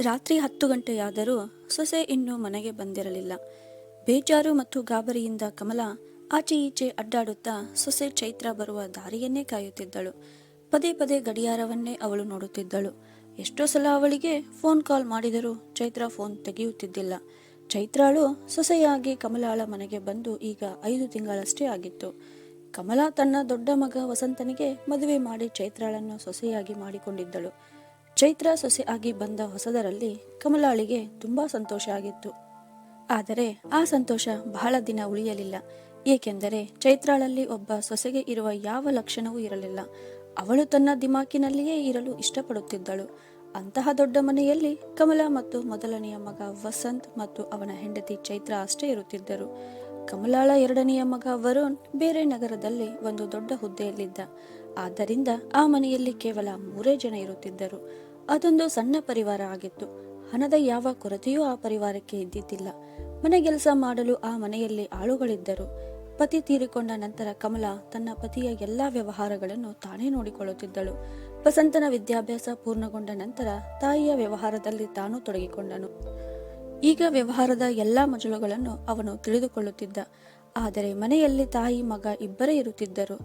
ರಾತ್ರಿ ಹತ್ತು ಗಂಟೆಯಾದರೂ ಸೊಸೆ ಇನ್ನೂ ಮನೆಗೆ ಬಂದಿರಲಿಲ್ಲ. ಬೇಜಾರು ಮತ್ತು ಗಾಬರಿಯಿಂದ ಕಮಲ ಆಚೆ ಈಚೆ ಅಡ್ಡಾಡುತ್ತಾ ಸೊಸೆ ಚೈತ್ರ ಬರುವ ದಾರಿಯನ್ನೇ ಕಾಯುತ್ತಿದ್ದಳು. ಪದೇ ಪದೇ ಗಡಿಯಾರವನ್ನೇ ಅವಳು ನೋಡುತ್ತಿದ್ದಳು. ಎಷ್ಟೋ ಸಲ ಅವಳಿಗೆ ಫೋನ್ ಕಾಲ್ ಮಾಡಿದರೂ ಚೈತ್ರ ಫೋನ್ ತೆಗೆಯುತ್ತಿದ್ದಿಲ್ಲ. ಚೈತ್ರಾಳು ಸೊಸೆಯಾಗಿ ಕಮಲಾಳ ಮನೆಗೆ ಬಂದು ಈಗ ಐದು ತಿಂಗಳಷ್ಟೇ ಆಗಿತ್ತು. ಕಮಲಾ ತನ್ನ ದೊಡ್ಡ ಮಗ ವಸಂತನಿಗೆ ಮದುವೆ ಮಾಡಿ ಚೈತ್ರಾಳನ್ನು ಸೊಸೆಯಾಗಿ ಮಾಡಿಕೊಂಡಿದ್ದಳು. ಚೈತ್ರ ಸೊಸೆ ಆಗಿ ಬಂದ ಹೊಸದರಲ್ಲಿ ಕಮಲಾಳಿಗೆ ತುಂಬಾ ಸಂತೋಷ ಆಗಿತ್ತು. ಆದರೆ ಆ ಸಂತೋಷ ಬಹಳ ದಿನ ಉಳಿಯಲಿಲ್ಲ. ಏಕೆಂದರೆ ಚೈತ್ರಾಳಲ್ಲಿ ಒಬ್ಬ ಸೊಸೆಗೆ ಇರುವ ಯಾವ ಲಕ್ಷಣವೂ ಇರಲಿಲ್ಲ. ಅವಳು ತನ್ನ ದಿಮಾಕಿನಲ್ಲಿಯೇ ಇರಲು ಇಷ್ಟಪಡುತ್ತಿದ್ದಳು. ಅಂತಹ ದೊಡ್ಡ ಮನೆಯಲ್ಲಿ ಕಮಲ ಮತ್ತು ಮೊದಲನೆಯ ಮಗ ವಸಂತ್ ಮತ್ತು ಅವನ ಹೆಂಡತಿ ಚೈತ್ರ ಅಷ್ಟೇ ಇರುತ್ತಿದ್ದರು. ಕಮಲಾಳ ಎರಡನೆಯ ಮಗ ವರುಣ್ ಬೇರೆ ನಗರದಲ್ಲಿ ಒಂದು ದೊಡ್ಡ ಹುದ್ದೆಯಲ್ಲಿದ್ದ. ಆದ್ದರಿಂದ ಆ ಮನೆಯಲ್ಲಿ ಕೇವಲ ಮೂರೇ ಜನ ಇರುತ್ತಿದ್ದರು. ಅದೊಂದು ಸಣ್ಣ ಪರಿವಾರ ಆಗಿತ್ತು. ಹಣದ ಯಾವ ಕೊರತೆಯೂ ಆ ಪರಿವಾರಕ್ಕೆ ಇದ್ದಿದ್ದಿಲ್ಲ. ಮನೆ ಕೆಲಸ ಮಾಡಲು ಆ ಮನೆಯಲ್ಲಿ ಆಳುಗಳಿದ್ದರು. ಪತಿ ತೀರಿಕೊಂಡ ನಂತರ ಕಮಲ ತನ್ನ ಪತಿಯ ಎಲ್ಲಾ ವ್ಯವಹಾರಗಳನ್ನು ತಾನೇ ನೋಡಿಕೊಳ್ಳುತ್ತಿದ್ದಳು. ವಸಂತನ ವಿದ್ಯಾಭ್ಯಾಸ ಪೂರ್ಣಗೊಂಡ ನಂತರ ತಾಯಿಯ ವ್ಯವಹಾರದಲ್ಲಿ ತಾನು ತೊಡಗಿಕೊಂಡನು. ಈಗ ವ್ಯವಹಾರದ ಎಲ್ಲಾ ಮಜಲುಗಳನ್ನು ಅವನು ತಿಳಿದುಕೊಳ್ಳುತ್ತಿದ್ದ. ಆದರೆ ಮನೆಯಲ್ಲಿ ತಾಯಿ, ಮಗ ಇಬ್ಬರೇ ಇರುತ್ತಿದ್ದರು.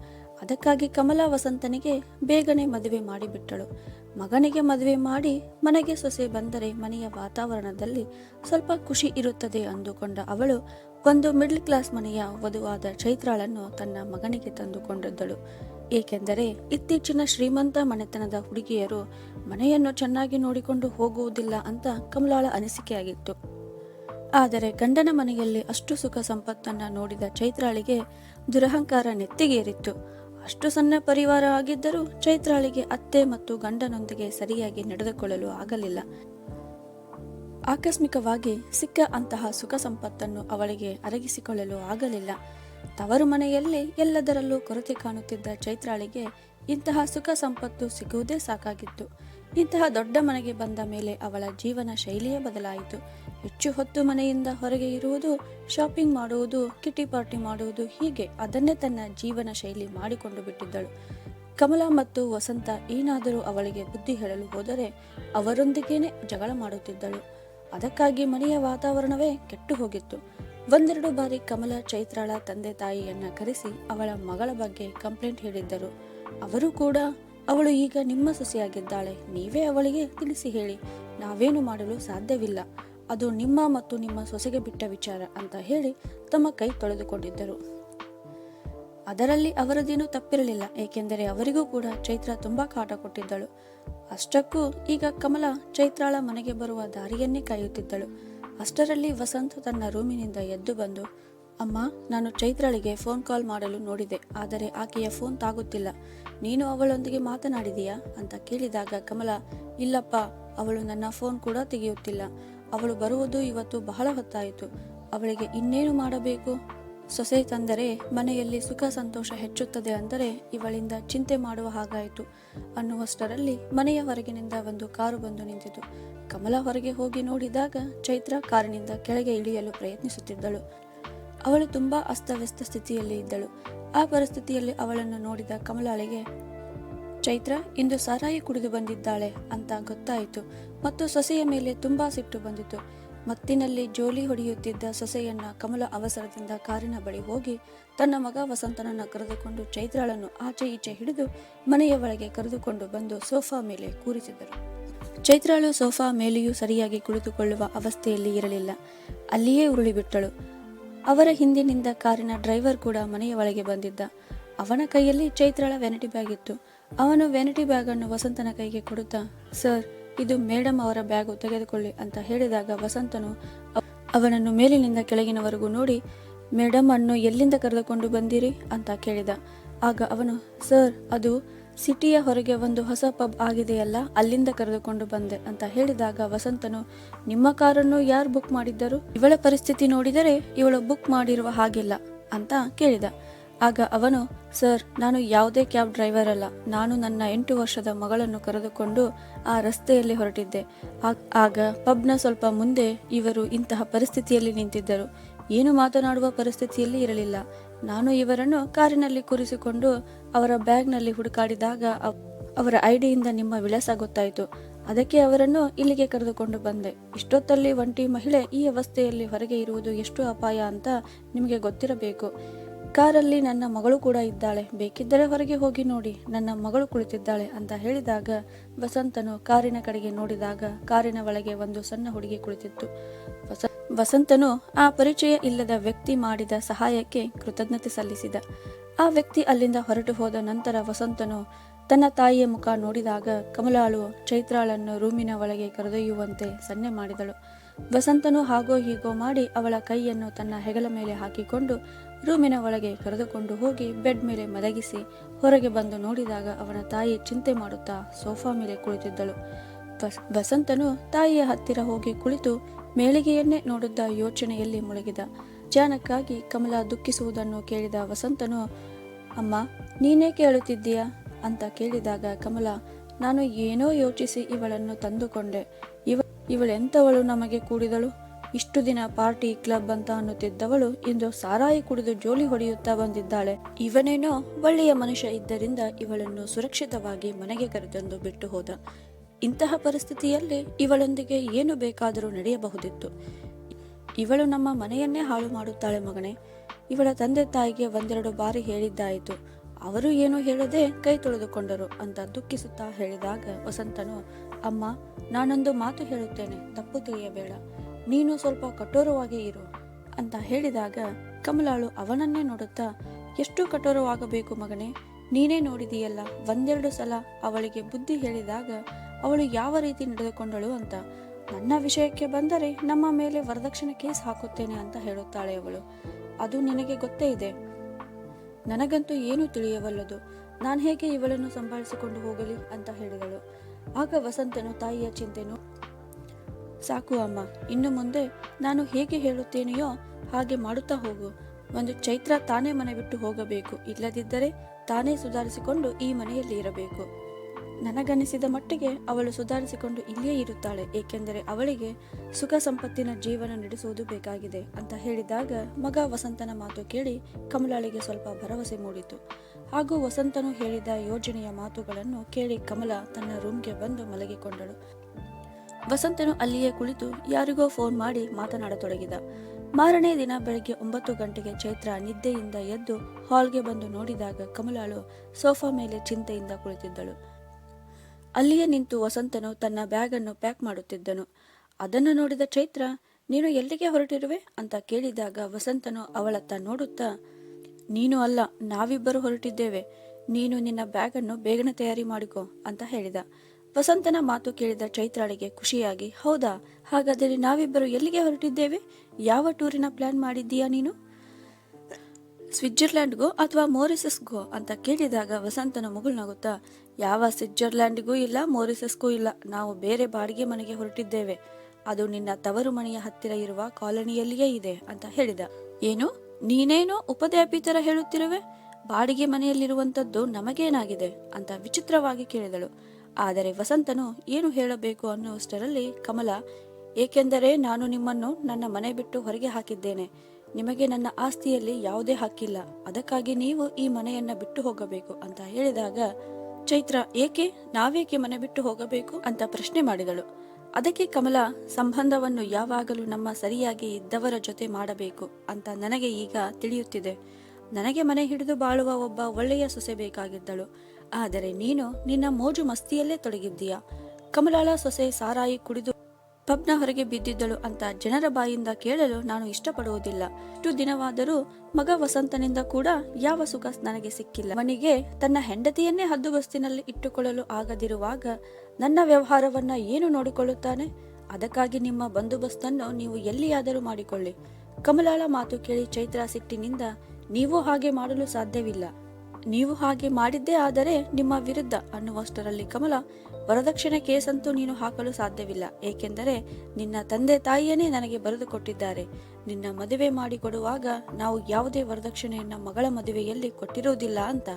ಅದಕ್ಕಾಗಿ ಕಮಲ ವಸಂತನಿಗೆ ಬೇಗನೆ ಮದುವೆ ಮಾಡಿಬಿಟ್ಟಳು. ಮಗನಿಗೆ ಮದುವೆ ಮಾಡಿ ಮನೆಗೆ ಸೊಸೆ ಬಂದರೆ ಮನೆಯ ವಾತಾವರಣದಲ್ಲಿ ಸ್ವಲ್ಪ ಖುಷಿ ಇರುತ್ತದೆ ಅಂದುಕೊಂಡ ಅವಳು ಒಂದು ಮಿಡ್ಲ್ ಕ್ಲಾಸ್ ಮನೆಯ ವಧುವಾದ ಚೈತ್ರಾಳನ್ನು ತನ್ನ ಮಗನಿಗೆ ತಂದುಕೊಂಡಿದ್ದಳು. ಏಕೆಂದರೆ ಇತ್ತೀಚಿನ ಶ್ರೀಮಂತ ಮನೆತನದ ಹುಡುಗಿಯರು ಮನೆಯನ್ನು ಚೆನ್ನಾಗಿ ನೋಡಿಕೊಂಡು ಹೋಗುವುದಿಲ್ಲ ಅಂತ ಕಮಲಾಳ ಅನಿಸಿಕೆಯಾಗಿತ್ತು. ಆದರೆ ಗಂಡನ ಮನೆಯಲ್ಲಿ ಅಷ್ಟು ಸುಖ ಸಂಪತ್ತನ್ನ ನೋಡಿದ ಚೈತ್ರಾಳಿಗೆ ದುರಹಂಕಾರ ನೆತ್ತಿಗೇರಿತ್ತು. ಅಷ್ಟು ಸಣ್ಣ ಪರಿವಾರ ಆಗಿದ್ದರೂ ಚೈತ್ರಾಳಿಗೆ ಅತ್ತೆ ಮತ್ತು ಗಂಡನೊಂದಿಗೆ ಸರಿಯಾಗಿ ನಡೆದುಕೊಳ್ಳಲು ಆಗಲಿಲ್ಲ. ಆಕಸ್ಮಿಕವಾಗಿ ಸಿಕ್ಕ ಅಂತಹ ಸುಖ ಸಂಪತ್ತನ್ನು ಅವಳಿಗೆ ಅರಗಿಸಿಕೊಳ್ಳಲು ಆಗಲಿಲ್ಲ. ತವರು ಮನೆಯಲ್ಲಿ ಎಲ್ಲದರಲ್ಲೂ ಕೊರತೆ ಕಾಣುತ್ತಿದ್ದ ಚೈತ್ರಾಳಿಗೆ ಇಂತಹ ಸುಖ ಸಂಪತ್ತು ಸಿಗುವುದೇ ಸಾಕಾಗಿತ್ತು. ಇಂತಹ ದೊಡ್ಡ ಮನೆಗೆ ಬಂದ ಮೇಲೆ ಅವಳ ಜೀವನ ಶೈಲಿಯೇ ಬದಲಾಯಿತು. ಹೆಚ್ಚು ಹೊತ್ತು ಮನೆಯಿಂದ ಹೊರಗೆ ಇರುವುದು ಶಾಪಿಂಗ್ ಮಾಡುವುದು ಕಿಟಿ ಪಾರ್ಟಿ ಮಾಡುವುದು ಹೀಗೆ ಅದನ್ನೇ ತನ್ನ ಜೀವನ ಶೈಲಿ ಮಾಡಿಕೊಂಡು ಬಿಟ್ಟಿದ್ದಳು. ಕಮಲಾ ಮತ್ತು ವಸಂತ ಏನಾದರೂ ಅವಳಿಗೆ ಬುದ್ಧಿ ಹೇಳಲು ಹೋದರೆ ಅವರೊಂದಿಗೇನೆ ಜಗಳ ಮಾಡುತ್ತಿದ್ದಳು. ಅದಕ್ಕಾಗಿ ಮನೆಯ ವಾತಾವರಣವೇ ಕೆಟ್ಟು ಹೋಗಿತ್ತು. ಒಂದೆರಡು ಬಾರಿ ಕಮಲ ಚೈತ್ರಾಳ ತಂದೆ ತಾಯಿಯನ್ನ ಕರೆಸಿ ಅವಳ ಮಗಳ ಬಗ್ಗೆ ಕಂಪ್ಲೇಂಟ್ ಹೇಳಿದ್ದರು. ಅವರು ಕೂಡ, ಅವಳು ಈಗ ನಿಮ್ಮ ಸೊಸೆಯಾಗಿದ್ದಾಳೆ. ನೀವೇ ಅವಳಿಗೆ ತಿಳಿಸಿ ಹೇಳಿ. ನಾವೇನು ಮಾಡಲು ಸಾಧ್ಯವಿಲ್ಲ. ಅದು ನಿಮ್ಮ ಮತ್ತು ನಿಮ್ಮ ಸೊಸೆಗೆ ಬಿಟ್ಟ ವಿಚಾರ ಅಂತ ಹೇಳಿ ತಮ್ಮ ಕೈ ತೊಳೆದುಕೊಂಡಿದ್ದರು. ಅದರಲ್ಲಿ ಅವರದೇನೂ ತಪ್ಪಿರಲಿಲ್ಲ. ಏಕೆಂದರೆ ಅವರಿಗೂ ಕೂಡ ಚೈತ್ರ ತುಂಬಾ ಕಾಟ ಕೊಟ್ಟಿದ್ದಳು. ಅಷ್ಟಕ್ಕೂ ಈಗ ಕಮಲ ಚೈತ್ರಾಳ ಮನೆಗೆ ಬರುವ ದಾರಿಯನ್ನೇ ಕಾಯುತ್ತಿದ್ದಳು. ಅಷ್ಟರಲ್ಲಿ ವಸಂತ ತನ್ನ ರೂಮಿನಿಂದ ಎದ್ದು ಬಂದು ಅಮ್ಮ, ನಾನು ಚೈತ್ರಳಿಗೆ ಫೋನ್ ಕಾಲ್ ಮಾಡಲು ನೋಡಿದೆ, ಆದರೆ ಆಕೆಯ ಫೋನ್ ತಾಗುತ್ತಿಲ್ಲ. ನೀನು ಅವಳೊಂದಿಗೆ ಮಾತನಾಡಿದೀಯಾ? ಅಂತ ಕೇಳಿದಾಗ ಕಮಲ, ಇಲ್ಲಪ್ಪ, ಅವಳು ನನ್ನ ಫೋನ್ ಕೂಡ ತೆಗೆಯುತ್ತಿಲ್ಲ. ಅವಳು ಬರುವುದು ಇವತ್ತು ಬಹಳ ಹೊತ್ತಾಯಿತು. ಅವಳಿಗೆ ಇನ್ನೇನು ಮಾಡಬೇಕು? ಸೊಸೆ ತಂದರೆ ಮನೆಯಲ್ಲಿ ಸುಖ ಸಂತೋಷ ಹೆಚ್ಚುತ್ತದೆ ಅಂದರೆ ಇವಳಿಂದ ಚಿಂತೆ ಮಾಡುವ ಹಾಗಾಯಿತು. ಅನ್ನುವಷ್ಟರಲ್ಲಿ ಮನೆಯ ಹೊರಗಿನಿಂದ ಒಂದು ಕಾರು ಬಂದು ನಿಂತಿತು. ಕಮಲ ಹೊರಗೆ ಹೋಗಿ ನೋಡಿದಾಗ ಚೈತ್ರ ಕಾರಿನಿಂದ ಕೆಳಗೆ ಇಳಿಯಲು ಪ್ರಯತ್ನಿಸುತ್ತಿದ್ದಳು. ಅವಳು ತುಂಬಾ ಅಸ್ತವ್ಯಸ್ತ ಸ್ಥಿತಿಯಲ್ಲಿ ಇದ್ದಳು. ಆ ಪರಿಸ್ಥಿತಿಯಲ್ಲಿ ಅವಳನ್ನು ನೋಡಿದ ಕಮಲಾಳಿಗೆ ಚೈತ್ರ, ಇಂದು ಸಾರಾಯಿ ಕುಡಿದು ಬಂದಿದ್ದಾಳೆ ಅಂತ ಗೊತ್ತಾಯಿತು. ಮತ್ತು ಸೊಸೆಯ ಮೇಲೆ ತುಂಬಾ ಸಿಟ್ಟು ಬಂದಿತು ಮತ್ತಿನಲ್ಲಿ ಜೋಲಿ ಹೊಡೆಯುತ್ತಿದ್ದ ಸೊಸೆಯನ್ನ ಕಮಲ ಅವಸರದಿಂದ ಕಾರಿನ ಬಳಿ ಹೋಗಿ ತನ್ನ ಮಗ ವಸಂತನನ್ನ ಕರೆದುಕೊಂಡು ಚೈತ್ರಾಳನ್ನು ಆಚೆ ಈಚೆ ಹಿಡಿದು ಮನೆಯ ಒಳಗೆ ಕರೆದುಕೊಂಡು ಬಂದು ಸೋಫಾ ಮೇಲೆ ಕೂರಿಸಿದರು. ಚೈತ್ರಾಳು ಸೋಫಾ ಮೇಲೆಯೂ ಸರಿಯಾಗಿ ಕುಳಿತುಕೊಳ್ಳುವ ಅವಸ್ಥೆಯಲ್ಲಿ ಇರಲಿಲ್ಲ. ಅಲ್ಲಿಯೇ ಉರುಳಿಬಿಟ್ಟಳು ಅವರ ಹಿಂದಿನಿಂದ ಕಾರಿನ ಡ್ರೈವರ್ ಕೂಡ ಮನೆಯ ಒಳಗೆ ಬಂದಿದ್ದ. ಅವನ ಕೈಯಲ್ಲಿ ಚೈತ್ರಳ ವೆನಿಟಿ ಬ್ಯಾಗ್ ಇತ್ತು. ಅವನು ವೆನಿಟಿ ಬ್ಯಾಗ್ ಅನ್ನು ವಸಂತನ ಕೈಗೆ ಕೊಡುತ್ತಾ, ಸರ್, ಇದು ಮೇಡಮ್ ಅವರ ಬ್ಯಾಗು, ತೆಗೆದುಕೊಳ್ಳಿ ಅಂತ ಹೇಳಿದಾಗ ವಸಂತನು ಅವನನ್ನು ಮೇಲಿನಿಂದ ಕೆಳಗಿನವರೆಗೂ ನೋಡಿ ಮೇಡಮ್ ಅನ್ನು ಎಲ್ಲಿಂದ ಕರೆದುಕೊಂಡು ಬಂದಿರಿ? ಅಂತ ಕೇಳಿದ. ಆಗ ಅವನು, ಸರ್, ಅದು ಸಿಟಿಯ ಹೊರಗೆ ಒಂದು ಹೊಸ ಪಬ್ ಆಗಿದೆಯಲ್ಲ, ಅಲ್ಲಿಂದ ಕರೆದುಕೊಂಡು ಬಂದೆ ಅಂತ ಹೇಳಿದಾಗ ವಸಂತನು, ನಿಮ್ಮ ಕಾರನ್ನು ಯಾರು ಬುಕ್ ಮಾಡಿದ್ದರು? ಇವಳ ಪರಿಸ್ಥಿತಿ ನೋಡಿದರೆ ಇವಳು ಬುಕ್ ಮಾಡಿರುವ ಹಾಗಿಲ್ಲ ಅಂತ ಕೇಳಿದ. ಆಗ ಅವನು, ಸರ್, ನಾನು ಯಾವುದೇ ಕ್ಯಾಬ್ ಡ್ರೈವರ್ ಅಲ್ಲ. ನಾನು ನನ್ನ ಎಂಟು ವರ್ಷದ ಮಗಳನ್ನು ಕರೆದುಕೊಂಡು ಆ ರಸ್ತೆಯಲ್ಲಿ ಹೊರಟಿದ್ದೆ. ಆಗ ಪಬ್ನ ಸ್ವಲ್ಪ ಮುಂದೆ ಇವರು ಇಂತಹ ಪರಿಸ್ಥಿತಿಯಲ್ಲಿ ನಿಂತಿದ್ದರು. ಏನು ಮಾತನಾಡುವ ಪರಿಸ್ಥಿತಿಯಲ್ಲಿ ಇರಲಿಲ್ಲ. ನಾನು ಇವರನ್ನು ಕಾರಿನಲ್ಲಿ ಕೂರಿಸಿಕೊಂಡು ಅವರ ಬ್ಯಾಗ್ನಲ್ಲಿ ಹುಡುಕಾಡಿದಾಗ ಅವ್- ಅವರ ಐಡಿಯಿಂದ ನಿಮ್ಮ ವಿಳಾಸ ಗೊತ್ತಾಯಿತು. ಅದಕ್ಕೆ ಅವರನ್ನು ಇಲ್ಲಿಗೆ ಕರೆದುಕೊಂಡು ಬಂದೆ. ಇಷ್ಟೊತ್ತಲ್ಲಿ ಒಂಟಿ ಮಹಿಳೆ ಈ ಅವಸ್ಥೆಯಲ್ಲಿ ಹೊರಗೆ ಇರುವುದು ಎಷ್ಟು ಅಪಾಯ ಅಂತ ನಿಮಗೆ ಗೊತ್ತಿರಬೇಕು. ಕಾರಲ್ಲಿ ನನ್ನ ಮಗಳು ಕೂಡ ಇದ್ದಾಳೆ. ಬೇಕಿದ್ದರೆ ಹೊರಗೆ ಹೋಗಿ ನೋಡಿ. ನನ್ನ ಮಗಳು ಕುಳಿತಿದ್ದಾಳೆ ಅಂತ ಹೇಳಿದಾಗ ವಸಂತನು ಕಾರಿನ ಕಡೆಗೆ ನೋಡಿದಾಗ ಕಾರಿನ ಒಳಗೆ ಒಂದು ಸಣ್ಣ ಹುಡುಗಿ ಕುಳಿತಿತ್ತು. ವಸ ವಸಂತನು ಆ ಪರಿಚಯ ಇಲ್ಲದ ವ್ಯಕ್ತಿ ಮಾಡಿದ ಸಹಾಯಕ್ಕೆ ಕೃತಜ್ಞತೆ ಸಲ್ಲಿಸಿದ. ಆ ವ್ಯಕ್ತಿ ಅಲ್ಲಿಂದ ಹೊರಟು ಹೋದ ನಂತರ ವಸಂತನು ತನ್ನ ತಾಯಿಯ ಮುಖ ನೋಡಿದಾಗ ಕಮಲಾಳು ಚೈತ್ರಾಳನ್ನು ರೂಮಿನ ಒಳಗೆ ಕರೆದೊಯ್ಯುವಂತೆ ಸನ್ನೆ ಮಾಡಿದಳು. ವಸಂತನು ಹಾಗೋ ಹೀಗೋ ಮಾಡಿ ಅವಳ ಕೈಯನ್ನು ತನ್ನ ಹೆಗಲ ಮೇಲೆ ಹಾಕಿಕೊಂಡು ರೂಮಿನ ಒಳಗೆ ಕರೆದುಕೊಂಡು ಹೋಗಿ ಬೆಡ್ ಮೇಲೆ ಮಲಗಿಸಿ ಹೊರಗೆ ಬಂದು ನೋಡಿದಾಗ ಅವನ ತಾಯಿ ಚಿಂತೆ ಮಾಡುತ್ತಾ ಸೋಫಾ ಮೇಲೆ ಕುಳಿತಿದ್ದಳು. ವಸ್- ವಸಂತನು ತಾಯಿಯ ಹತ್ತಿರ ಹೋಗಿ ಕುಳಿತು ಮೇಳಿಗೆಯನ್ನೇ ನೋಡಿದ್ದ ಯೋಚನೆಯಲ್ಲಿ ಮುಳುಗಿದ. ಜಾನಕ್ಕಾಗಿ ಕಮಲ ದುಃಖಿಸುವುದನ್ನು ಕೇಳಿದ ವಸಂತನು, ಅಮ್ಮ, ನೀನೇ ಕೇಳುತ್ತಿದ್ದೀಯಾ? ಅಂತ ಕೇಳಿದಾಗ ಕಮಲ, ನಾನು ಏನೋ ಯೋಚಿಸಿ ಇವಳನ್ನು ತಂದುಕೊಂಡೆ. ಇವ ಇವಳೆಂಥವಳು ನಮಗೆ ಕೂಡಿದಳು? ಇಷ್ಟು ದಿನ ಪಾರ್ಟಿ ಕ್ಲಬ್ ಅಂತ ಅನ್ನುತ್ತಿದ್ದವಳು ಇಂದು ಸಾರಾಯಿ ಕುಡಿದು ಜೋಲಿ ಹೊಡೆಯುತ್ತಾ ಬಂದಿದ್ದಾಳೆ. ಇವನೇನೋ ಒಳ್ಳೆಯ ಮನುಷ್ಯ ಇದ್ದರಿಂದ ಇವಳನ್ನು ಸುರಕ್ಷಿತವಾಗಿ ಮನೆಗೆ ಕರೆತಂದು ಬಿಟ್ಟು ಹೋದ. ಇಂತಹ ಪರಿಸ್ಥಿತಿಯಲ್ಲಿ ಇವಳೊಂದಿಗೆ ಏನು ಬೇಕಾದರೂ ನಡೆಯಬಹುದಿತ್ತು. ಇವಳು ನಮ್ಮ ಮನೆಯನ್ನೇ ಹಾಳು ಮಾಡುತ್ತಾಳೆ ಮಗನೇ. ಇವಳ ತಂದೆ ತಾಯಿಗೆ ಒಂದೆರಡು ಬಾರಿ ಹೇಳಿದ್ದಾಯಿತು. ಅವರು ಏನು ಹೇಳದೆ ಕೈ ತೊಳೆದುಕೊಂಡರು ಅಂತ ದುಃಖಿಸುತ್ತಾ ಹೇಳಿದಾಗ ವಸಂತನು, ಅಮ್ಮ, ನಾನೊಂದು ಮಾತು ಹೇಳುತ್ತೇನೆ, ತಪ್ಪು ತಿಳಿಯಬೇಡ. ನೀನು ಸ್ವಲ್ಪ ಕಠೋರವಾಗಿ ಇರು ಅಂತ ಹೇಳಿದಾಗ ಕಮಲಾಳು ಅವನನ್ನೇ ನೋಡುತ್ತಾ, ಎಷ್ಟು ಕಠೋರವಾಗಬೇಕು ಮಗನೇ? ನೀನೇ ನೋಡಿದೀಯಲ್ಲ, ಒಂದೆರಡು ಸಲ ಅವಳಿಗೆ ಬುದ್ಧಿ ಹೇಳಿದಾಗ ಅವಳು ಯಾವ ರೀತಿ ನಡೆದುಕೊಂಡಳು ಅಂತ. ನನ್ನ ವಿಷಯಕ್ಕೆ ಬಂದರೆ ನಮ್ಮ ಮೇಲೆ ವರದಕ್ಷಿಣೆ ಕೇಸ್ ಹಾಕುತ್ತೇನೆ ಅಂತ ಹೇಳುತ್ತಾಳೆ ಅವಳು. ಅದು ನಿನಗೆ ಗೊತ್ತೇ ಇದೆ. ನನಗಂತೂ ಏನೂ ತಿಳಿಯವಲ್ಲದು. ನಾನು ಹೇಗೆ ಇವಳನ್ನು ಸಂಭಾಳಿಸಿಕೊಂಡು ಹೋಗಲಿ ಅಂತ ಹೇಳಿದಳು. ಆಗ ವಸಂತನು ತಾಯಿಯ ಚಿಂತೆನು, ಸಾಕು ಅಮ್ಮ, ಇನ್ನು ಮುಂದೆ ನಾನು ಹೇಗೆ ಹೇಳುತ್ತೇನೆಯೋ ಹಾಗೆ ಮಾಡುತ್ತಾ ಹೋಗು. ಒಂದು ಚೈತ್ರ ತಾನೇ ಮನೆ ಬಿಟ್ಟು ಹೋಗಬೇಕು. ಇಲ್ಲದಿದ್ದರೆ ತಾನೇ ಸುಧಾರಿಸಿಕೊಂಡು ಈ ಮನೆಯಲ್ಲಿ ಇರಬೇಕು. ನನಗನಿಸಿದ ಮಟ್ಟಿಗೆ ಅವಳು ಸುಧಾರಿಸಿಕೊಂಡು ಇಲ್ಲಿಯೇ ಇರುತ್ತಾಳೆ, ಏಕೆಂದರೆ ಅವಳಿಗೆ ಸುಖ ಸಂಪತ್ತಿನ ಜೀವನ ನಡೆಸುವುದು ಬೇಕಾಗಿದೆ ಅಂತ ಹೇಳಿದಾಗ ಮಗ ವಸಂತನ ಮಾತು ಕೇಳಿ ಕಮಲಾಳಿಗೆ ಸ್ವಲ್ಪ ಭರವಸೆ ಮೂಡಿತು. ಹಾಗೂ ವಸಂತನು ಹೇಳಿದ ಯೋಜನೆಯ ಮಾತುಗಳನ್ನು ಕೇಳಿ ಕಮಲ ತನ್ನ ರೂಮ್ಗೆ ಬಂದು ಮಲಗಿಕೊಂಡಳು. ವಸಂತನು ಅಲ್ಲಿಯೇ ಕುಳಿತು ಯಾರಿಗೋ ಫೋನ್ ಮಾಡಿ ಮಾತನಾಡತೊಡಗಿದ. ಮಾರನೇ ದಿನ ಬೆಳಗ್ಗೆ ಒಂಬತ್ತು ಗಂಟೆಗೆ ಚೈತ್ರ ನಿದ್ದೆಯಿಂದ ಎದ್ದು ಹಾಲ್ಗೆ ಬಂದು ನೋಡಿದಾಗ ಕಮಲಾಳು ಸೋಫಾ ಮೇಲೆ ಚಿಂತೆಯಿಂದ ಕುಳಿತಿದ್ದಳು. ಅಲ್ಲಿಯೇ ನಿಂತು ವಸಂತನು ತನ್ನ ಬ್ಯಾಗನ್ನು ಪ್ಯಾಕ್ ಮಾಡುತ್ತಿದ್ದನು. ಅದನ್ನು ನೋಡಿದ ಚೈತ್ರ, ನೀನು ಎಲ್ಲಿಗೆ ಹೊರಟಿರುವೆ? ಅಂತ ಕೇಳಿದಾಗ ವಸಂತನು ಅವಳತ್ತ ನೋಡುತ್ತಾ, ನೀನು ಅಲ್ಲ, ನಾವಿಬ್ಬರು ಹೊರಟಿದ್ದೇವೆ. ನೀನು ನಿನ್ನ ಬ್ಯಾಗನ್ನು ಬೇಗನೆ ತಯಾರಿ ಮಾಡಿಕೊ ಅಂತ ಹೇಳಿದ. ವಸಂತನ ಮಾತು ಕೇಳಿದ ಚೈತ್ರಾಳಿಗೆ ಖುಷಿಯಾಗಿ, ಹೌದಾ? ಹಾಗಾದರೆ ನಾವಿಬ್ಬರು ಎಲ್ಲಿಗೆ ಹೊರಟಿದ್ದೇವೆ? ಯಾವ ಟೂರಿನ ಪ್ಲಾನ್ ಮಾಡಿದ್ದೀಯಾ ನೀನು? ಸ್ವಿಟ್ಜರ್ಲ್ಯಾಂಡ್ಗೋ ಅಥವಾ ಮೋರಿಸಸ್ಗೋ ಅಂತ ಕೇಳಿದಾಗ ವಸಂತನ ಮುಗುಳ್ನಗುತ್ತಾ ಯಾವ ಸ್ವಿಟ್ಜರ್ಲ್ಯಾಂಡ್ಗೂ ಇಲ್ಲ, ಮೋರಿಸಸ್ಗೂ ಇಲ್ಲ, ನಾವು ಬೇರೆ ಬಾಡಿಗೆ ಮನೆಗೆ ಹೊರಟಿದ್ದೇವೆ. ಅದು ನಿನ್ನ ತವರು ಮನೆಯ ಹತ್ತಿರ ಇರುವ ಕಾಲೋನಿಯಲ್ಲಿಯೇ ಇದೆ ಅಂತ ಹೇಳಿದ. ಏನು? ನೀನೇನೋ ಉಪಧ್ಯಾಪಿ ಹೇಳುತ್ತಿರುವೆ? ಬಾಡಿಗೆ ಮನೆಯಲ್ಲಿರುವಂತದ್ದು ನಮಗೇನಾಗಿದೆ ಅಂತ ವಿಚಿತ್ರವಾಗಿ ಕೇಳಿದಳು. ಆದರೆ ವಸಂತನು ಏನು ಹೇಳಬೇಕು ಅನ್ನುವಷ್ಟರಲ್ಲಿ ಕಮಲ, ಏಕೆಂದರೆ ನಾನು ನಿಮ್ಮನ್ನು ನನ್ನ ಮನೆ ಬಿಟ್ಟು ಹೊರಗೆ ಹಾಕಿದ್ದೇನೆ. ನಿಮಗೆ ನನ್ನ ಆಸ್ತಿಯಲ್ಲಿ ಯಾವುದೇ ಹಕ್ಕಿಲ್ಲ. ಅದಕ್ಕಾಗಿ ನೀವು ಈ ಮನೆಯನ್ನ ಬಿಟ್ಟು ಹೋಗಬೇಕು ಅಂತ ಹೇಳಿದಾಗ, ಚೈತ್ರ, ಏಕೆ? ನಾವೇಕೆ ಮನೆ ಬಿಟ್ಟು ಹೋಗಬೇಕು ಅಂತ ಪ್ರಶ್ನೆ ಮಾಡಿದಳು. ಅದಕ್ಕೆ ಕಮಲ, ಸಂಬಂಧವನ್ನು ಯಾವಾಗಲೂ ನಮ್ಮ ಸರಿಯಾಗಿ ಇದ್ದವರ ಜೊತೆ ಮಾಡಬೇಕು ಅಂತ ನನಗೆ ಈಗ ತಿಳಿಯುತ್ತಿದೆ. ನನಗೆ ಮನೆ ಹಿಡಿದು ಬಾಳುವ ಒಬ್ಬ ಒಳ್ಳೆಯ ಸೊಸೆ ಬೇಕಾಗಿದ್ದಳು. ಆದರೆ ನೀನು ನಿನ್ನ ಮೋಜು ಮಸ್ತಿಯಲ್ಲೇ ತೊಡಗಿದ್ದೀಯಾ? ಕಮಲಾಳ ಸೊಸೆ ಸಾರಾಯಿ ಕುಡಿದು ಪಬ್ನ ಹೊರಗೆ ಬಿದ್ದಿದ್ದಳು ಅಂತ ಜನರ ಬಾಯಿಂದ ಕೇಳಲು ನಾನು ಇಷ್ಟಪಡುವುದಿಲ್ಲ. ಇಷ್ಟು ದಿನವಾದರೂ ಮಗ ವಸಂತನಿಂದ ಕೂಡ ಯಾವ ಸುಖ ನನಗೆ ಸಿಕ್ಕಿಲ್ಲ. ಅವನಿಗೆ ತನ್ನ ಹೆಂಡತಿಯನ್ನೇ ಹದ್ದುಬಸ್ತಿನಲ್ಲಿ ಇಟ್ಟುಕೊಳ್ಳಲು ಆಗದಿರುವಾಗ ನನ್ನ ವ್ಯವಹಾರವನ್ನ ಏನು ನೋಡಿಕೊಳ್ಳುತ್ತಾನೆ? ಅದಕ್ಕಾಗಿ ನಿಮ್ಮ ಬಂದೋಬಸ್ತನ್ನು ನೀವು ಎಲ್ಲಿಯಾದರೂ ಮಾಡಿಕೊಳ್ಳಿ. ಕಮಲಾಳ ಮಾತು ಕೇಳಿ ಚೈತ್ರ ಸಿಟ್ಟಿನಿಂದ, ನೀವು ಹಾಗೆ ಮಾಡಲು ಸಾಧ್ಯವಿಲ್ಲ. ನೀವು ಹಾಗೆ ಮಾಡಿದ್ದೇ ಆದರೆ ನಿಮ್ಮ ವಿರುದ್ಧ ಅನ್ನುವಷ್ಟರಲ್ಲಿ ಕಮಲ ವರದಕ್ಷಿಣೆ ಕೇಸಂತೂ ನೀನು ಹಾಕಲು ಸಾಧ್ಯವಿಲ್ಲ, ಏಕೆಂದರೆ ನಿನ್ನ ತಂದೆ ತಾಯಿಯನ್ನೇ ನನಗೆ ಬರೆದು ಕೊಟ್ಟಿದ್ದಾರೆ ನಿನ್ನ ಮದುವೆ ಮಾಡಿಕೊಡುವಾಗ ನಾವು ಯಾವುದೇ ವರದಕ್ಷಿಣೆಯನ್ನು ಮಗಳ ಮದುವೆಯಲ್ಲಿ ಕೊಟ್ಟಿರುವುದಿಲ್ಲ ಅಂತ.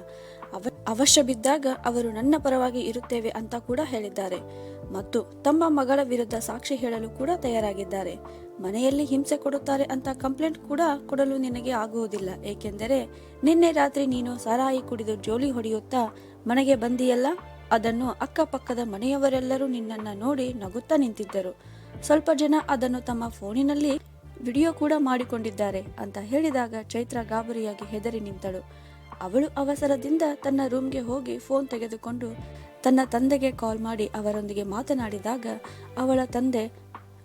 ಅವ, ಅವಶ್ಯ ಬಿದ್ದಾಗ ಅವರು ನನ್ನ ಪರವಾಗಿ ಇರುತ್ತೇವೆ ಅಂತ ಕೂಡ ಹೇಳಿದ್ದಾರೆ. ಮತ್ತು ತಮ್ಮ ಮಗಳ ವಿರುದ್ಧ ಸಾಕ್ಷಿ ಹೇಳಲು ಕೂಡ ತಯಾರಾಗಿದ್ದಾರೆ. ಮನೆಯಲ್ಲಿ ಹಿಂಸೆ ಕೊಡುತ್ತಾರೆ ಅಂತ ಕಂಪ್ಲೇಂಟ್ ಕೂಡ ಕೊಡಲು ನಿನಗೆ ಆಗುವುದಿಲ್ಲ, ಏಕೆಂದರೆ ನಿನ್ನೆ ರಾತ್ರಿ ನೀನು ಸಾರಾಯಿ ಕುಡಿದು ಜೋಲಿ ಹೊಡೆಯುತ್ತಾ ಮನೆಗೆ ಬಂದಿಯಲ್ಲ? ಅದನ್ನು ಅಕ್ಕಪಕ್ಕದ ಮನೆಯವರೆಲ್ಲರೂ ನಿನ್ನನ್ನು ನೋಡಿ ನಗುತ್ತಾ ನಿಂತಿದ್ದರು. ಸ್ವಲ್ಪ ಜನ ಅದನ್ನು ತಮ್ಮ ಫೋನಿನಲ್ಲಿ ವಿಡಿಯೋ ಕೂಡ ಮಾಡಿಕೊಂಡಿದ್ದಾರೆ ಅಂತ ಹೇಳಿದಾಗ ಚೈತ್ರ ಗಾಬರಿಯಾಗಿ ಹೆದರಿ ನಿಂತಳು. ಅವಳು ಅವಸರದಿಂದ ತನ್ನ ರೂಮ್ಗೆ ಹೋಗಿ ಫೋನ್ ತೆಗೆದುಕೊಂಡು ತನ್ನ ತಂದೆಗೆ ಕಾಲ್ ಮಾಡಿ ಅವರೊಂದಿಗೆ ಮಾತನಾಡಿದಾಗ ಅವಳ ತಂದೆ,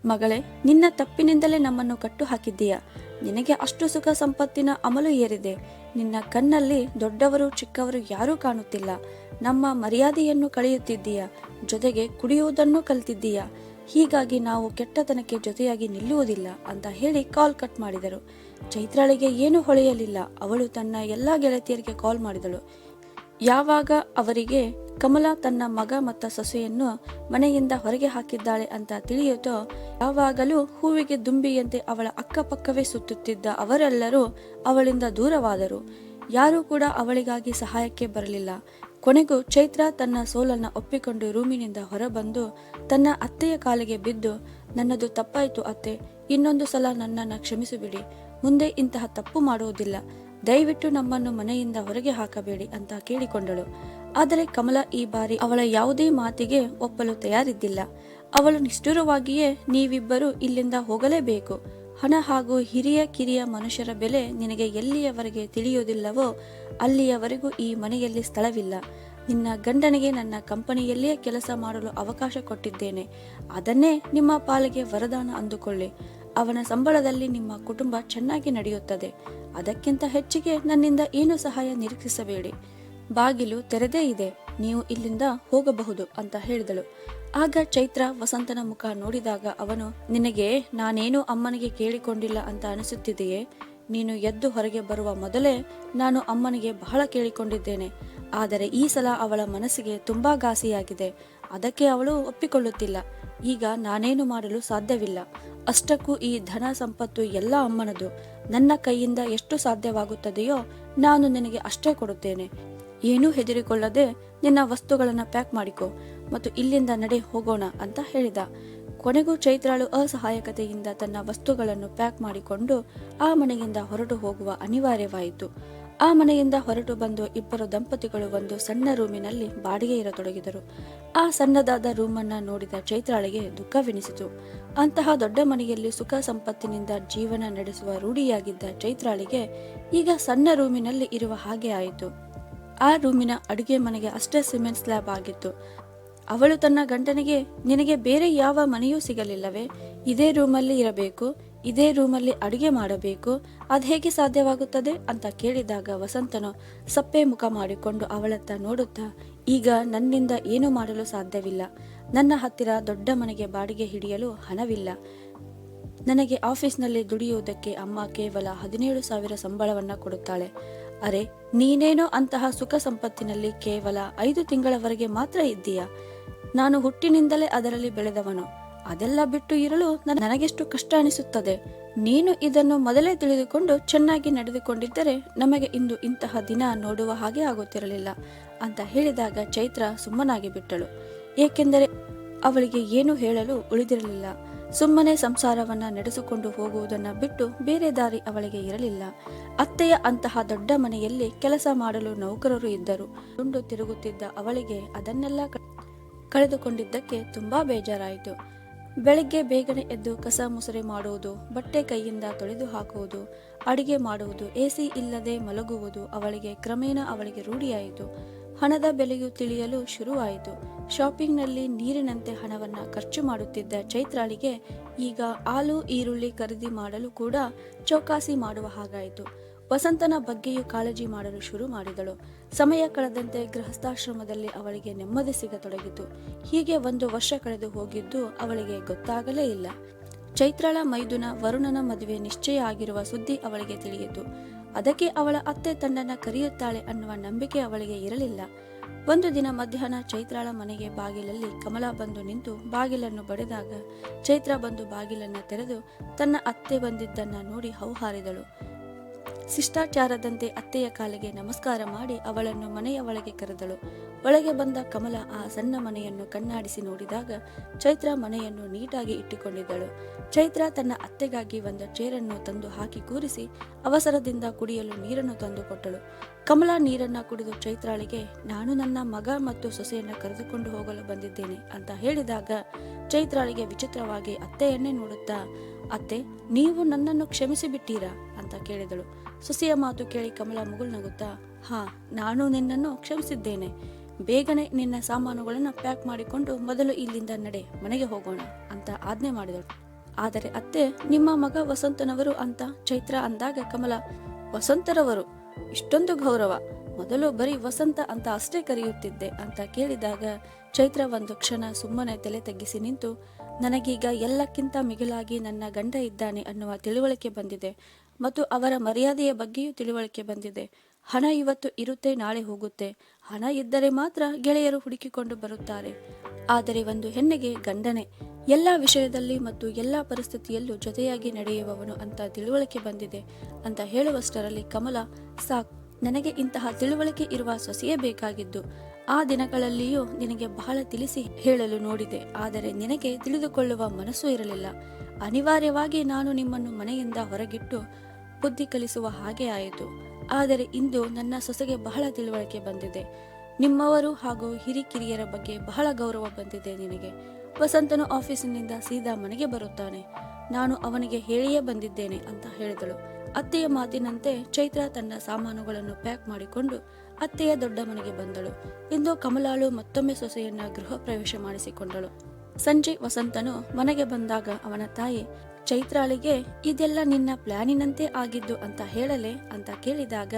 ಮಗಳೇ, ನಿನ್ನ ತಪ್ಪಿನಿಂದಲೇ ನಮ್ಮನ್ನು ಕಟ್ಟು ಹಾಕಿದ್ದೀಯ ನಿನಗೆ ಅಷ್ಟು ಸುಖ ಸಂಪತ್ತಿನ ಅಮಲು ಏರಿದೆ. ನಿನ್ನ ಕಣ್ಣಲ್ಲಿ ದೊಡ್ಡವರು ಚಿಕ್ಕವರು ಯಾರೂ ಕಾಣುತ್ತಿಲ್ಲ. ನಮ್ಮ ಮರ್ಯಾದೆಯನ್ನು ಕಳೆಯುತ್ತಿದ್ದೀಯ, ಜೊತೆಗೆ ಕುಡಿಯುವುದನ್ನು ಕಲ್ತಿದ್ದೀಯ. ಹೀಗಾಗಿ ನಾವು ಕೆಟ್ಟತನಕ್ಕೆ ಜೊತೆಯಾಗಿ ನಿಲ್ಲುವುದಿಲ್ಲ ಅಂತ ಹೇಳಿ ಕಾಲ್ ಕಟ್ ಮಾಡಿದರು. ಚೈತ್ರಾಳಿಗೆ ಏನು ಹೊಳೆಯಲಿಲ್ಲ. ಅವಳು ತನ್ನ ಎಲ್ಲ ಗೆಳತಿಯರಿಗೆ ಕಾಲ್ ಮಾಡಿದಳು. ಯಾವಾಗ ಅವರಿಗೆ ಕಮಲಾ ತನ್ನ ಮಗ ಮತ್ತು ಸೊಸೆಯನ್ನು ಮನೆಯಿಂದ ಹೊರಗೆ ಹಾಕಿದ್ದಾಳೆ ಅಂತ ತಿಳಿಯುತ್ತೋ, ಯಾವಾಗಲೂ ಹೂವಿಗೆ ದುಂಬಿಯಂತೆ ಅವಳ ಅಕ್ಕಪಕ್ಕವೇ ಸುತ್ತುತ್ತಿದ್ದ ಅವರೆಲ್ಲರೂ ಅವಳಿಂದ ದೂರವಾದರು. ಯಾರೂ ಕೂಡ ಅವಳಿಗಾಗಿ ಸಹಾಯಕ್ಕೆ ಬರಲಿಲ್ಲ. ಕೊನೆಗೂ ಚೈತ್ರ ತನ್ನ ಸೋಲನ್ನ ಒಪ್ಪಿಕೊಂಡು ರೂಮಿನಿಂದ ಹೊರಬಂದು ತನ್ನ ಅತ್ತೆಯ ಕಾಲಿಗೆ ಬಿದ್ದು, ನನ್ನದು ತಪ್ಪಾಯಿತು ಅತ್ತೆ, ಇನ್ನೊಂದು ಸಲ ನನ್ನನ್ನು ಕ್ಷಮಿಸಿಬಿಡಿ, ಮುಂದೆ ಇಂತಹ ತಪ್ಪು ಮಾಡುವುದಿಲ್ಲ, ದಯವಿಟ್ಟು ನಮ್ಮನ್ನು ಮನೆಯಿಂದ ಹೊರಗೆ ಹಾಕಬೇಡಿ, ಅಂತ ಕೇಳಿಕೊಂಡಳು. ಆದರೆ ಕಮಲ ಈ ಬಾರಿ ಅವಳ ಯಾವುದೇ ಮಾತಿಗೆ ಒಪ್ಪಲು ತಯಾರಿದ್ದಿಲ್ಲ. ಅವಳು ನಿಷ್ಠುರವಾಗಿಯೇ, ನೀವಿಬ್ಬರು ಇಲ್ಲಿಂದ ಹೋಗಲೇಬೇಕು ಹಣ ಹಾಗೂ ಹಿರಿಯ ಕಿರಿಯ ಮನುಷ್ಯರ ಬೆಲೆ ನಿನಗೆ ಎಲ್ಲಿಯವರೆಗೆ ತಿಳಿಯುವುದಿಲ್ಲವೋ ಅಲ್ಲಿಯವರೆಗೂ ಈ ಮನೆಯಲ್ಲಿ ಸ್ಥಳವಿಲ್ಲ. ನಿನ್ನ ಗಂಡನಿಗೆ ನನ್ನ ಕಂಪನಿಯಲ್ಲಿಯೇ ಕೆಲಸ ಮಾಡಲು ಅವಕಾಶ ಕೊಟ್ಟಿದ್ದೇನೆ. ಅದನ್ನೇ ನಿಮ್ಮ ಪಾಲಿಗೆ ವರದಾನ ಅಂದುಕೊಳ್ಳಿ. ಅವನ ಸಂಬಳದಲ್ಲಿ ನಿಮ್ಮ ಕುಟುಂಬ ಚೆನ್ನಾಗಿ ನಡೆಯುತ್ತದೆ. ಅದಕ್ಕಿಂತ ಹೆಚ್ಚಿಗೆ ನನ್ನಿಂದ ಏನು ಸಹಾಯ ನಿರೀಕ್ಷಿಸಬೇಡಿ. ಬಾಗಿಲು ತೆರೆದೇ ಇದೆ. ನೀವು ಇಲ್ಲಿಂದ ಹೋಗಬಹುದು ಅಂತ ಹೇಳಿದಳು. ಆಗ ಚೈತ್ರ ವಸಂತನ ಮುಖ ನೋಡಿದಾಗ ಅವನು, ನಿನಗೆ ನಾನೇನು ಅಮ್ಮನಿಗೆ ಕೇಳಿಕೊಂಡಿಲ್ಲ ಅಂತ ಅನಿಸುತ್ತಿದೆಯೇ? ನೀನು ಎದ್ದು ಹೊರಗೆ ಬರುವ ಮೊದಲೇ ನಾನು ಅಮ್ಮನಿಗೆ ಬಹಳ ಕೇಳಿಕೊಂಡಿದ್ದೇನೆ. ಆದರೆ ಈ ಸಲ ಅವಳ ಮನಸ್ಸಿಗೆ ತುಂಬಾ ಘಾಸಿಯಾಗಿದೆ. ಅದಕ್ಕೆ ಅವಳು ಒಪ್ಪಿಕೊಳ್ಳುತ್ತಿಲ್ಲ. ಈಗ ನಾನೇನು ಮಾಡಲು ಸಾಧ್ಯವಿಲ್ಲ. ಅಷ್ಟಕ್ಕೂ ಈ ಧನ ಸಂಪತ್ತು ಎಲ್ಲ ಅಮ್ಮನದು. ನನ್ನ ಕೈಯಿಂದ ಎಷ್ಟು ಸಾಧ್ಯವಾಗುತ್ತದೆಯೋ ನಾನು ನಿನಗೆ ಅಷ್ಟೇ ಕೊಡುತ್ತೇನೆ. ಏನೂ ಹೆದರಿಕೊಳ್ಳದೆ ನಿನ್ನ ವಸ್ತುಗಳನ್ನು ಪ್ಯಾಕ್ ಮಾಡಿಕೊ. ಮತ್ತು ಇಲ್ಲಿಂದ ನಡೆ ಹೋಗೋಣ ಅಂತ ಹೇಳಿದ. ಕೊನೆಗೂ ಚೈತ್ರಾಳು ಅಸಹಾಯಕತೆಯಿಂದ ತನ್ನ ವಸ್ತುಗಳನ್ನು ಪ್ಯಾಕ್ ಮಾಡಿಕೊಂಡು ಆ ಮನೆಯಿಂದ ಹೊರಟು ಹೋಗುವ ಅನಿವಾರ್ಯವಾಯಿತು. ಆ ಮನೆಯಿಂದ ಹೊರಟು ಬಂದು ಇಬ್ಬರು ದಂಪತಿಗಳು ಒಂದು ಸಣ್ಣ ರೂಮಿನಲ್ಲಿ ಬಾಡಿಗೆ ಇರತೊಡಗಿದರು. ಆ ಸಣ್ಣದಾದ ರೂಮನ್ನ ನೋಡಿದ ಚೈತ್ರಾಳಿಗೆ ದುಃಖವೆನಿಸಿತು. ಅಂತಹ ದೊಡ್ಡ ಮನೆಯಲ್ಲಿ ಸುಖ ಸಂಪತ್ತಿನಿಂದ ಜೀವನ ನಡೆಸುವ ರೂಢಿಯಾಗಿದ್ದ ಚೈತ್ರಾಳಿಗೆ ಈಗ ಸಣ್ಣ ರೂಮಿನಲ್ಲಿ ಇರುವ ಹಾಗೆ ಆಯಿತು. ಆ ರೂಮಿನ ಅಡುಗೆ ಮನೆಗೆ ಅಷ್ಟೇ ಸಿಮೆಂಟ್ ಸ್ಲ್ಯಾಬ್ ಆಗಿತ್ತು. ಅವಳು ತನ್ನ ಗಂಡನಿಗೆ, ನಿನಗೆ ಬೇರೆ ಯಾವ ಮನೆಯೂ ಸಿಗಲಿಲ್ಲವೇ? ಇದೇ ರೂಮಲ್ಲಿ ಇರಬೇಕು, ಇದೇ ರೂಮಲ್ಲಿ ಅಡುಗೆ ಮಾಡಬೇಕು, ಅದು ಹೇಗೆ ಸಾಧ್ಯವಾಗುತ್ತದೆ ಅಂತ ಕೇಳಿದಾಗ ವಸಂತನು ಸಪ್ಪೆ ಮುಖ ಮಾಡಿಕೊಂಡು ಅವಳತ್ತ ನೋಡುತ್ತಾ, ಈಗ ನನ್ನಿಂದ ಏನು ಮಾಡಲು ಸಾಧ್ಯವಿಲ್ಲ. ನನ್ನ ಹತ್ತಿರ ದೊಡ್ಡ ಮನೆಗೆ ಬಾಡಿಗೆ ಹಿಡಿಯಲು ಹಣವಿಲ್ಲ. ನನಗೆ ಆಫೀಸ್ನಲ್ಲಿ ದುಡಿಯುವುದಕ್ಕೆ ಅಮ್ಮ ಕೇವಲ ಹದಿನೇಳು ಸಾವಿರ ಸಂಬಳವನ್ನ ಕೊಡುತ್ತಾಳೆ. ಅರೆ, ನೀನೇನೋ ಅಂತಹ ಸುಖ ಸಂಪತ್ತಿನಲ್ಲಿ ಕೇವಲ ಐದು ತಿಂಗಳವರೆಗೆ ಮಾತ್ರ ಇದ್ದೀಯಾ? ನಾನು ಹುಟ್ಟಿನಿಂದಲೇ ಅದರಲ್ಲಿ ಬೆಳೆದವನು. ಅದೆಲ್ಲ ಬಿಟ್ಟು ಇರಲು ನನ್- ನನಗೆಷ್ಟು ಕಷ್ಟ ಅನಿಸುತ್ತದೆ. ನೀನು ಇದನ್ನು ಮೊದಲೇ ತಿಳಿದುಕೊಂಡು ಚೆನ್ನಾಗಿ ನಡೆದುಕೊಂಡಿದ್ದರೆ ನಮಗೆ ಇಂದು ಇಂತಹ ದಿನ ನೋಡುವ ಹಾಗೆ ಆಗುತ್ತಿರಲಿಲ್ಲ ಅಂತ ಹೇಳಿದಾಗ ಚೈತ್ರ ಸುಮ್ಮನಾಗಿ ಬಿಟ್ಟಳು. ಏಕೆಂದರೆ ಅವಳಿಗೆ ಏನು ಹೇಳಲು ಉಳಿದಿರಲಿಲ್ಲ. ಸುಮ್ಮನೆ ಸಂಸಾರವನ್ನ ನಡೆಸಿಕೊಂಡು ಹೋಗುವುದನ್ನ ಬಿಟ್ಟು ಬೇರೆ ದಾರಿ ಅವಳಿಗೆ ಇರಲಿಲ್ಲ. ಅತ್ತೆಯ ಅಂತಹ ದೊಡ್ಡ ಮನೆಯಲ್ಲಿ ಕೆಲಸ ಮಾಡಲು ನೌಕರರು ಇದ್ದರು. ದುಂಡು ತಿರುಗುತ್ತಿದ್ದ ಅವಳಿಗೆ ಅದನ್ನೆಲ್ಲ ಕಳೆದುಕೊಂಡಿದ್ದಕ್ಕೆ ತುಂಬಾ ಬೇಜಾರಾಯಿತು. ಬೆಳಗ್ಗೆ ಬೇಗನೆ ಎದ್ದು ಕಸ ಮುಸರೆ ಮಾಡುವುದು, ಬಟ್ಟೆ ಕೈಯಿಂದ ತೊಳೆದು ಹಾಕುವುದು, ಅಡಿಗೆ ಮಾಡುವುದು, ಎಸಿ ಇಲ್ಲದೆ ಮಲಗುವುದು ಅವಳಿಗೆ ಕ್ರಮೇಣ ಅವಳಿಗೆ ರೂಢಿಯಾಯಿತು. ಹಣದ ಬೆಲೆಯು ತಿಳಿಯಲು ಶುರುವಾಯಿತು. ಶಾಪಿಂಗ್ನಲ್ಲಿ ನೀರಿನಂತೆ ಹಣವನ್ನು ಖರ್ಚು ಮಾಡುತ್ತಿದ್ದ ಚೈತ್ರಾಳಿಗೆ ಈಗ ಆಲೂ ಈರುಳ್ಳಿ ಖರೀದಿ ಮಾಡಲು ಕೂಡ ಚೌಕಾಸಿ ಮಾಡುವ ಹಾಗಾಯಿತು. ವಸಂತನ ಬಗ್ಗೆಯೂ ಕಾಳಜಿ ಮಾಡಲು ಶುರು ಮಾಡಿದಳು. ಸಮಯ ಕಳೆದಂತೆ ಗೃಹಸ್ಥಾಶ್ರಮದಲ್ಲಿ ಅವಳಿಗೆ ನೆಮ್ಮದಿ ಸಿಗತೊಡಗಿತು. ಹೀಗೆ ಒಂದು ವರ್ಷ ಕಳೆದು ಹೋಗಿದ್ದು ಅವಳಿಗೆ ಗೊತ್ತಾಗಲೇ ಇಲ್ಲ. ಚೈತ್ರಳ, ಮೈದುನ, ವರುಣನ ಮದುವೆ ನಿಶ್ಚಯ ಆಗಿರುವ ಸುದ್ದಿ ಅವಳಿಗೆ ತಿಳಿಯಿತು. ಅದಕ್ಕೆ ಅವಳ ಅತ್ತೆ ತನ್ನನ್ನ ಕರೆಯುತ್ತಾಳೆ ಅನ್ನುವ ನಂಬಿಕೆ ಅವಳಿಗೆ ಇರಲಿಲ್ಲ. ಒಂದು ದಿನ ಮಧ್ಯಾಹ್ನ ಚೈತ್ರಾಳ ಮನೆಗೆ ಬಾಗಿಲಲ್ಲಿ ಕಮಲ ಬಂದು ನಿಂತು ಬಾಗಿಲನ್ನು ಬಡಿದಾಗ ಚೈತ್ರ ಬಂದು ಬಾಗಿಲನ್ನು ತೆರೆದು ತನ್ನ ಅತ್ತೆ ಬಂದಿದ್ದನ್ನ ನೋಡಿ ಹೌಹಾರಿದಳು. ಶಿಷ್ಟಾಚಾರದಂತೆ ಅತ್ತೆಯ ಕಾಲಿಗೆ ನಮಸ್ಕಾರ ಮಾಡಿ ಅವಳನ್ನು ಮನೆಯ ಒಳಗೆ ಕರೆದಳು. ಒಳಗೆ ಬಂದ ಕಮಲ ಆ ಸಣ್ಣ ಮನೆಯನ್ನು ಕಣ್ಣಾಡಿಸಿ ನೋಡಿದಾಗ ಚೈತ್ರ ಮನೆಯನ್ನು ನೀಟಾಗಿ ಇಟ್ಟುಕೊಂಡಿದ್ದಳು. ಚೈತ್ರ ತನ್ನ ಅತ್ತೆಗಾಗಿ ಒಂದು ಚೇರನ್ನು ತಂದು ಹಾಕಿ ಕೂರಿಸಿ ಅವಸರದಿಂದ ಕುಡಿಯಲು ನೀರನ್ನು ತಂದು ಕೊಟ್ಟಳು. ಕಮಲ ನೀರನ್ನ ಕುಡಿದು ಚೈತ್ರಾಳಿಗೆ, ನಾನು ನನ್ನ ಮಗ ಮತ್ತು ಸೊಸೆಯನ್ನು ಕರೆದುಕೊಂಡು ಹೋಗಲು ಬಂದಿದ್ದೇನೆ ಅಂತ ಹೇಳಿದಾಗ ಚೈತ್ರಾಳಿಗೆ ವಿಚಿತ್ರವಾಗಿ ಅತ್ತೆಯನ್ನೇ ನೋಡುತ್ತಾ ಅತ್ತೆ, ನೀವು ನನ್ನನ್ನು ಕ್ಷಮಿಸಿ ಬಿಟ್ಟೀರಾ ಅಂತ ಕೇಳಿದಳು. ಸುಸಿಯ ಮಾತು ಕೇಳಿ ಕಮಲ ಮುಗುಳ್ನಗುತ್ತಾ ಹಾ, ನಾನು ನಿನ್ನನ್ನು ಕ್ಷಮಿಸಿದ್ದೇನೆ. ಬೇಗನೆ ನಿನ್ನ ಸಾಮಾನುಗಳನ್ನು ಪ್ಯಾಕ್ ಮಾಡಿಕೊಂಡು ಮೊದಲು ಇಲ್ಲಿಂದ ನಡೆ, ಮನೆಗೆ ಹೋಗೋಣ, ಅಂತ ಆಜ್ಞೆ ಮಾಡಿದಳು. ಆದರೆ ಅತ್ತೆ, ನಿಮ್ಮ ಮಗ ವಸಂತನವರು ಅಂತ ಚೈತ್ರ ಅಂದಾಗ ಕಮಲ, ವಸಂತರವರು, ಇಷ್ಟೊಂದು ಗೌರವ. ಮೊದಲು ಬರೀ ವಸಂತ ಅಂತ ಅಷ್ಟೇ ಕರೆಯುತ್ತಿದ್ದೆ, ಅಂತ ಕೇಳಿದಾಗ ಚೈತ್ರ ಒಂದು ಕ್ಷಣ ಸುಮ್ಮನೆ ತಲೆ ತಗ್ಗಿಸಿ ನಿಂತು ನನಗೀಗ ಎಲ್ಲಕ್ಕಿಂತ ಮಿಗಿಲಾಗಿ ನನ್ನ ಗಂಡ ಇದ್ದಾನೆ ಅನ್ನುವ ತಿಳುವಳಿಕೆ ಬಂದಿದೆ ಮತ್ತು ಅವರ ಮರ್ಯಾದೆಯ ಬಗ್ಗೆಯೂ ತಿಳುವಳಿಕೆ ಬಂದಿದೆ. ಹಣ ಇವತ್ತು ಇರುತ್ತೆ, ನಾಳೆ ಹೋಗುತ್ತೆ. ಹಣ ಇದ್ದರೆ ಮಾತ್ರ ಗೆಳೆಯರು ಹುಡುಕಿಕೊಂಡು ಬರುತ್ತಾರೆ. ಆದರೆ ಒಂದು ಹೆಣ್ಣಿಗೆ ಗಂಡನೆ ಎಲ್ಲ ವಿಷಯದಲ್ಲಿ ಮತ್ತು ಎಲ್ಲ ಪರಿಸ್ಥಿತಿಯಲ್ಲೂ ಜೊತೆಯಾಗಿ ನಡೆಯುವವನು ಅಂತ ತಿಳುವಳಿಕೆ ಬಂದಿದೆ ಅಂತ ಹೇಳುವಷ್ಟರಲ್ಲಿ ಕಮಲ, ಸಾಕ್, ನನಗೆ ಇಂತಹ ತಿಳುವಳಿಕೆ ಇರುವ ಸೊಸೆಯೇ ಬೇಕಾಗಿದ್ದು. ಆ ದಿನಗಳಲ್ಲಿಯೂ ನಿನಗೆ ಬಹಳ ತಿಳಿಸಿ ಹೇಳಲು ನೋಡಿದೆ. ಆದರೆ ನಿನಗೆ ತಿಳಿದುಕೊಳ್ಳುವ ಮನಸ್ಸು ಇರಲಿಲ್ಲ. ಅನಿವಾರ್ಯವಾಗಿ ನಾನು ನಿಮ್ಮನ್ನು ಮನೆಯಿಂದ ಹೊರಗಿಟ್ಟು ಬುದ್ಧಿ ಕಲಿಸುವ ಹಾಗೆ ಆಯಿತು. ಆದರೆ ಇಂದು ನನ್ನ ಸೊಸೆಗೆ ಬಹಳ ತಿಳುವಳಿಕೆ ಬಂದಿದೆ. ನಿಮ್ಮವರು ಹಾಗೂ ಹಿರಿಕಿರಿಯರ ಬಗ್ಗೆ ಬಹಳ ಗೌರವ ಬಂದಿದೆ ನಿನಗೆ. ವಸಂತನು ಆಫೀಸಿನಿಂದ ಸೀದಾ ಮನೆಗೆ ಬರುತ್ತಾನೆ. ನಾನು ಅವನಿಗೆ ಹೇಳಿಯೇ ಬಂದಿದ್ದೇನೆ ಅಂತ ಹೇಳಿದಳು. ಅತ್ತೆಯ ಮಾತಿನಂತೆ ಚೈತ್ರ ತನ್ನ ಸಾಮಾನುಗಳನ್ನು ಪ್ಯಾಕ್ ಮಾಡಿಕೊಂಡು ಅತ್ತೆಯ ದೊಡ್ಡ ಮನೆಗೆ ಬಂದಳು. ಇಂದು ಕಮಲಾಳು ಮತ್ತೊಮ್ಮೆ ಸೊಸೆಯನ್ನ ಗೃಹ ಪ್ರವೇಶ ಮಾಡಿಸಿಕೊಂಡಳು. ಸಂಜೆ ವಸಂತನು ಮನೆಗೆ ಬಂದಾಗ ಅವನ ತಾಯಿ, ಚೈತ್ರಾಳಿಗೆ ಇದೆಲ್ಲ ನಿನ್ನ ಪ್ಲಾನಿನಂತೆ ಆಗಿದ್ದು ಅಂತ ಹೇಳಲೆ? ಅಂತ ಕೇಳಿದಾಗ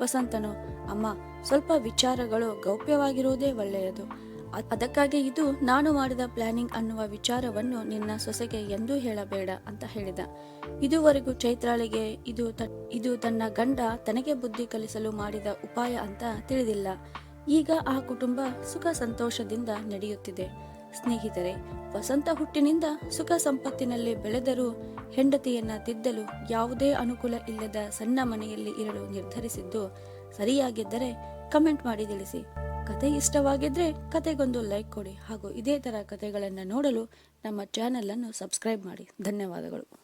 ವಸಂತನು, ಅಮ್ಮ, ಸ್ವಲ್ಪ ವಿಚಾರಗಳು ಗೌಪ್ಯವಾಗಿರುವುದೇ ಒಳ್ಳೆಯದು. ಅದಕ್ಕಾಗಿ ಇದು ನಾನು ಮಾಡಿದ ಪ್ಲಾನಿಂಗ್ ಅನ್ನುವ ವಿಚಾರವನ್ನು ನಿನ್ನ ಸೊಸೆಗೆ ಎಂದೂ ಹೇಳಬೇಡ ಅಂತ ಹೇಳಿದ. ಇದುವರೆಗೂ ಚೈತ್ರಾಳಿಗೆ ಇದು ಇದು ತನ್ನ ಗಂಡ ತನಗೆ ಬುದ್ಧಿ ಕಲಿಸಲು ಮಾಡಿದ ಉಪಾಯ ಅಂತ ತಿಳಿದಿಲ್ಲ. ಈಗ ಆ ಕುಟುಂಬ ಸುಖ ಸಂತೋಷದಿಂದ ನಡೆಯುತ್ತಿದೆ. ಸ್ನೇಹಿತರೆ, ವಸಂತ ಹುಟ್ಟಿನಿಂದ ಸುಖ ಸಂಪತ್ತಿನಲ್ಲಿ ಬೆಳೆದರೂ ಹೆಂಡತಿಯನ್ನ ತಿದ್ದಲು ಯಾವುದೇ ಅನುಕೂಲ ಇಲ್ಲದ ಸಣ್ಣ ಮನೆಯಲ್ಲಿ ಇರಲು ನಿರ್ಧರಿಸಿದ್ದು ಸರಿಯಾಗಿದ್ದರೆ ಕಮೆಂಟ್ ಮಾಡಿ ತಿಳಿಸಿ. ಕತೆ ಇಷ್ಟವಾಗಿದ್ರೆ ಕತೆಗೊಂದು ಲೈಕ್ ಕೊಡಿ ಹಾಗೂ ಇದೇ ಥರ ಕತೆಗಳನ್ನು ನೋಡಲು ನಮ್ಮ ಚಾನೆಲ್ ಅನ್ನು ಸಬ್ಸ್ಕ್ರೈಬ್ ಮಾಡಿ. ಧನ್ಯವಾದಗಳು.